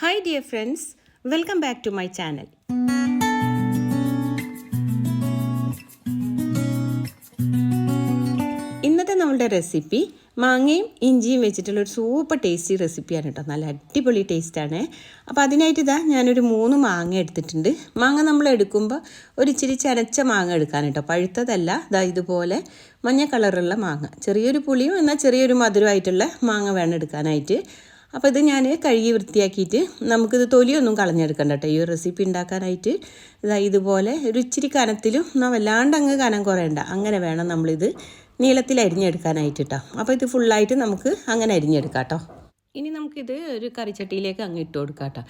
Hi dear friends welcome back to my channel ഇന്നത്തെ നമ്മളുടെ recipe മാങ്ങയും ഇഞ്ചിയും വെച്ചിട്ടുള്ള ഒരു സൂപ്പർ ടേസ്റ്റി റെസിപ്പിയാണ് കേട്ടോ. നല്ല അടിപൊളി ടേസ്റ്റാണ് അപ്പോൾ അതിനായിട്ട് ഇതാ ഞാനൊരു മൂന്ന് മാങ്ങ എടുത്തിട്ടുണ്ട്. മാങ്ങ നമ്മൾ എടുക്കുമ്പോൾ ഒരു ഇച്ചിരി ചനച്ച മാങ്ങ എടുക്കാൻ കേട്ടോ. പഴുത്തതല്ല. ഇതാ ഇതുപോലെ മഞ്ഞ കളറുള്ള മാങ്ങ. ചെറിയൊരു പുളിയും എന്നാൽ ചെറിയൊരു മധുരമായിട്ടുള്ള മാങ്ങ വേണം എടുക്കാനായിട്ട്. അപ്പോൾ ഇത് ഞാൻ കഴുകി വൃത്തിയാക്കിയിട്ട് നമുക്കിത് തൊലിയൊന്നും കളഞ്ഞെടുക്കണ്ട കേട്ടോ ഈ ഒരു റെസിപ്പി ഉണ്ടാക്കാനായിട്ട്. ഇതാ ഇതുപോലെ ഒരു ഇച്ചിരി കനത്തിലും എന്നാൽ വല്ലാണ്ട് അങ്ങ് കനം കുറയണ്ട. അങ്ങനെ വേണം നമ്മളിത് നീളത്തിൽ അരിഞ്ഞെടുക്കാനായിട്ട് കേട്ടോ അപ്പോൾ ഇത് ഫുള്ളായിട്ട് നമുക്ക് അങ്ങനെ അരിഞ്ഞെടുക്കാം കേട്ടോ ഇനി നമുക്കിത് ഒരു കറിച്ചട്ടിയിലേക്ക് അങ്ങ് ഇട്ട് കൊടുക്കാം കേട്ടോ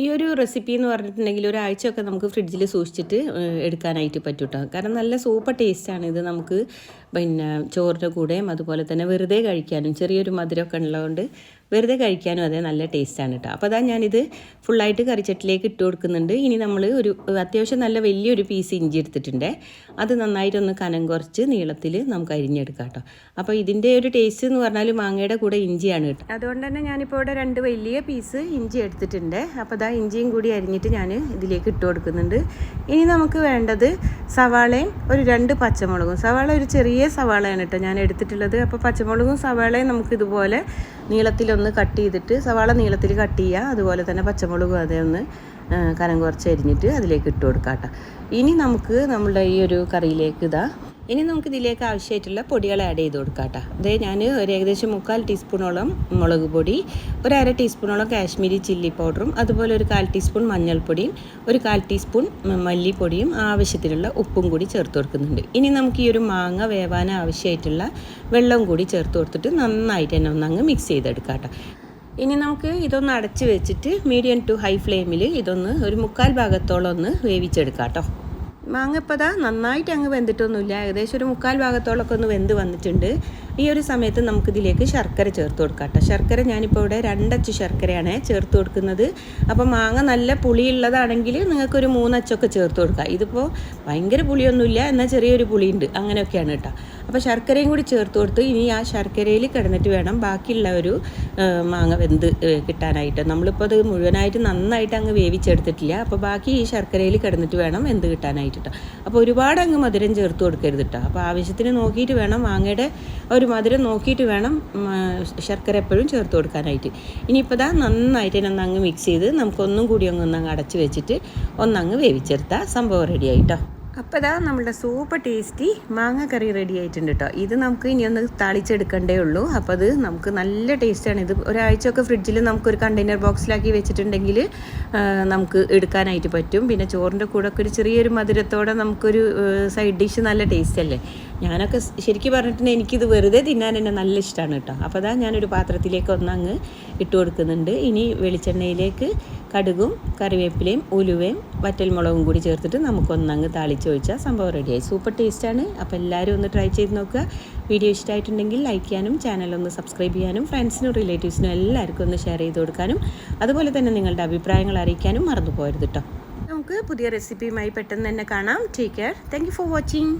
ഈ ഒരു റെസിപ്പി എന്ന് പറഞ്ഞിട്ടുണ്ടെങ്കിൽ ഒരാഴ്ചയൊക്കെ നമുക്ക് ഫ്രിഡ്ജിൽ സൂക്ഷിച്ചിട്ട് എടുക്കാനായിട്ട് പറ്റും കേട്ടോ കാരണം നല്ല സൂപ്പർ ടേസ്റ്റാണ് ഇത് നമുക്ക് പിന്നെ ചോറിന്റെ കൂടെയും അതുപോലെ തന്നെ വെറുതെ കഴിക്കാനും ചെറിയൊരു മധുരമൊക്കെ ഉള്ളതുകൊണ്ട് വെറുതെ കഴിക്കാനും അതേ നല്ല ടേസ്റ്റാണ് കേട്ടോ. അപ്പോൾ അതാ ഞാനിത് ഫുള്ളായിട്ട് കറിച്ചട്ടിലേക്ക് ഇട്ട് കൊടുക്കുന്നുണ്ട്. ഇനി നമ്മൾ ഒരു അത്യാവശ്യം നല്ല വലിയൊരു പീസ് ഇഞ്ചി എടുത്തിട്ടുണ്ട്. അത് നന്നായിട്ടൊന്ന് കനം കുറച്ച് നീളത്തിൽ നമുക്ക് അരിഞ്ഞെടുക്കാം കേട്ടോ. അപ്പോൾ ഇതിന്റെ ഒരു ടേസ്റ്റ് എന്ന് പറഞ്ഞാൽ മാങ്ങയുടെ കൂടെ ഇഞ്ചിയാണ് കേട്ടോ. അതുകൊണ്ട് തന്നെ ഞാനിപ്പോൾ ഇവിടെ രണ്ട് വലിയ പീസ് ഇഞ്ചി എടുത്തിട്ടുണ്ട്. അപ്പോൾ അതാ ഇഞ്ചിയും കൂടി അരിഞ്ഞിട്ട് ഞാൻ ഇതിലേക്ക് ഇട്ട് കൊടുക്കുന്നുണ്ട്. ഇനി നമുക്ക് വേണ്ടത് സവാളയും ഒരു രണ്ട് പച്ചമുളകും. സവാള ഒരു ചെറിയ സവാളയാണ് കേട്ടോ ഞാൻ എടുത്തിട്ടുള്ളത്. അപ്പോൾ പച്ചമുളകും സവാളയും നമുക്ക് ഇതുപോലെ നീളത്തിലൊന്ന് കട്ട് ചെയ്തിട്ട് സവാള നീളത്തിൽ കട്ട് ചെയ്യുക. അതുപോലെ തന്നെ പച്ചമുളകും അതേ ഒന്ന് കനം കുറച്ച് അരിഞ്ഞിട്ട് അതിലേക്ക് ഇട്ട് കൊടുക്കാം കേട്ടോ. ഇനി നമുക്ക് നമ്മുടെ ഈ ഒരു കറിയിലേക്ക് ഇതാ ഇനി നമുക്ക് ഇതിലേക്ക് ആവശ്യമായിട്ടുള്ള പൊടികൾ ആഡ് ചെയ്ത് കൊടുക്കാം കേട്ടോ. അതായത് ഞാൻ ഒരു ഏകദേശം മുക്കാൽ ടീസ്പൂണോളം മുളക് പൊടി ഒരു അര ടീസ്പൂണോളം കാശ്മീരി ചില്ലി പൗഡറും അതുപോലെ ഒരു കാൽ ടീസ്പൂൺ മഞ്ഞൾപ്പൊടിയും ഒരു കാൽ ടീസ്പൂൺ മല്ലിപ്പൊടിയും ആവശ്യത്തിനുള്ള ഉപ്പും കൂടി ചേർത്ത് കൊടുക്കുന്നുണ്ട്. ഇനി നമുക്ക് ഈ ഒരു മാങ്ങ വേവാൻ ആവശ്യമായിട്ടുള്ള വെള്ളം കൂടി ചേർത്ത് കൊടുത്തിട്ട് നന്നായിട്ട് തന്നെ ഒന്നങ്ങ് മിക്സ് ചെയ്തെടുക്കാം കേട്ടോ. ഇനി നമുക്ക് ഇതൊന്ന് അടച്ച് വെച്ചിട്ട് മീഡിയം ടു ഹൈ ഫ്ലെയിമിൽ ഇതൊന്ന് ഒരു മുക്കാൽ ഭാഗത്തോളം ഒന്ന് വേവിച്ചെടുക്കാം കേട്ടോ. മാങ്ങ നന്നായിട്ട് അങ്ങ് വെന്തിട്ടൊന്നുമില്ല. ഏകദേശം ഒരു മുക്കാൽ ഭാഗത്തോളമൊക്കെ ഒന്ന് വെന്ത് വന്നിട്ടുണ്ട്. ഈ ഒരു സമയത്ത് നമുക്കിതിലേക്ക് ശർക്കര ചേർത്ത് കൊടുക്കാം കേട്ടോ ശർക്കര ഞാനിപ്പോൾ ഇവിടെ രണ്ടച്ച് ശർക്കരയാണ് ചേർത്ത് കൊടുക്കുന്നത്. അപ്പോൾ മാങ്ങ നല്ല പുളിയുള്ളതാണെങ്കിൽ നിങ്ങൾക്കൊരു മൂന്നച്ചൊക്കെ ചേർത്ത് കൊടുക്കാം. ഇതിപ്പോൾ ഭയങ്കര പുളിയൊന്നുമില്ല എന്നാൽ ചെറിയൊരു പുളിയുണ്ട്. അങ്ങനെയൊക്കെയാണ് കേട്ടോ. അപ്പോൾ ശർക്കരയും കൂടി ചേർത്ത് കൊടുത്ത്. ഇനി ആ ശർക്കരയിൽ കിടന്നിട്ട് വേണം ബാക്കിയുള്ള ഒരു മാങ്ങ വെന്ത് കിട്ടാനായിട്ട്. നമ്മളിപ്പോൾ അത് മുഴുവനായിട്ട് നന്നായിട്ട് അങ്ങ് വേവിച്ചെടുത്തിട്ടില്ല. അപ്പോൾ ബാക്കി ഈ ശർക്കരയിൽ കിടന്നിട്ട് വേണം വെന്ത് കിട്ടാനായിട്ട് കേട്ടോ അപ്പോൾ ഒരുപാട് അങ്ങ് മധുരം ചേർത്ത് കൊടുക്കരുത് കേട്ടോ അപ്പോൾ ആവശ്യത്തിന് നോക്കിയിട്ട് വേണം മാങ്ങയുടെ ഒരു മധുരം നോക്കിയിട്ട് വേണം ശർക്കര എപ്പോഴും ചേർത്ത് കൊടുക്കാനായിട്ട്. ഇനിയിപ്പോൾ ഇതാ നന്നായിട്ട് തന്നെ അങ്ങ് മിക്സ് ചെയ്ത് നമുക്കൊന്നും കൂടി അങ്ങ് ഒന്നങ്ങ് അടച്ച് വെച്ചിട്ട് ഒന്നങ്ങ് വേവിച്ചെടുത്താൽ സംഭവം റെഡി ആയിട്ടോ അപ്പോൾ ഇതാ നമ്മുടെ സൂപ്പർ ടേസ്റ്റി മാങ്ങ കറി റെഡി ആയിട്ടുണ്ട് കേട്ടോ ഇത് നമുക്ക് ഇനി ഒന്ന് താളിച്ചെടുക്കണ്ടേ ഉള്ളൂ. അപ്പോൾ അത് നമുക്ക് നല്ല ടേസ്റ്റാണ്. ഇത് ഒരാഴ്ചയൊക്കെ ഫ്രിഡ്ജിൽ നമുക്കൊരു കണ്ടെയ്നർ ബോക്സിലാക്കി വെച്ചിട്ടുണ്ടെങ്കിൽ നമുക്ക് എടുക്കാനായിട്ട് പറ്റും. പിന്നെ ചോറിന്റെ കൂടെ ഒക്കെ ഒരു ചെറിയൊരു മധുരത്തോടെ നമുക്കൊരു സൈഡ് ഡിഷ് നല്ല ടേസ്റ്റ് അല്ലേ? ഞാനൊക്കെ ശരിക്കും പറഞ്ഞിട്ടുണ്ടെങ്കിൽ എനിക്കിത് വെറുതെ തിന്നാൻ തന്നെ നല്ല ഇഷ്ടമാണ് കേട്ടോ. അപ്പോൾ അതാ ഞാനൊരു പാത്രത്തിലേക്ക് ഒന്നങ്ങ് ഇട്ട് കൊടുക്കുന്നുണ്ട്. ഇനി വെളിച്ചെണ്ണയിലേക്ക് കടുകും കറിവേപ്പിലയും ഉലുവയും വറ്റൽമുളകും കൂടി ചേർത്തിട്ട് നമുക്കൊന്നങ്ങ് താളിച്ചൊഴിച്ചാൽ സംഭവം റെഡിയായി. സൂപ്പർ ടേസ്റ്റാണ്. അപ്പോൾ എല്ലാവരും ഒന്ന് ട്രൈ ചെയ്ത് നോക്കുക. വീഡിയോ ഇഷ്ടമായിട്ടുണ്ടെങ്കിൽ ലൈക്ക് ചെയ്യാനും ചാനൽ ഒന്ന് സബ്സ്ക്രൈബ് ചെയ്യാനും ഫ്രണ്ട്സിനും റിലേറ്റീവ്സിനും എല്ലാവർക്കും ഒന്ന് ഷെയർ ചെയ്ത് കൊടുക്കാനും അതുപോലെ തന്നെ നിങ്ങളുടെ അഭിപ്രായങ്ങൾ അറിയിക്കാനും മറന്നു പോകരുത് കേട്ടോ. നമുക്ക് പുതിയ റെസിപ്പിയുമായി പെട്ടെന്ന് തന്നെ കാണാം. Take care thank for watching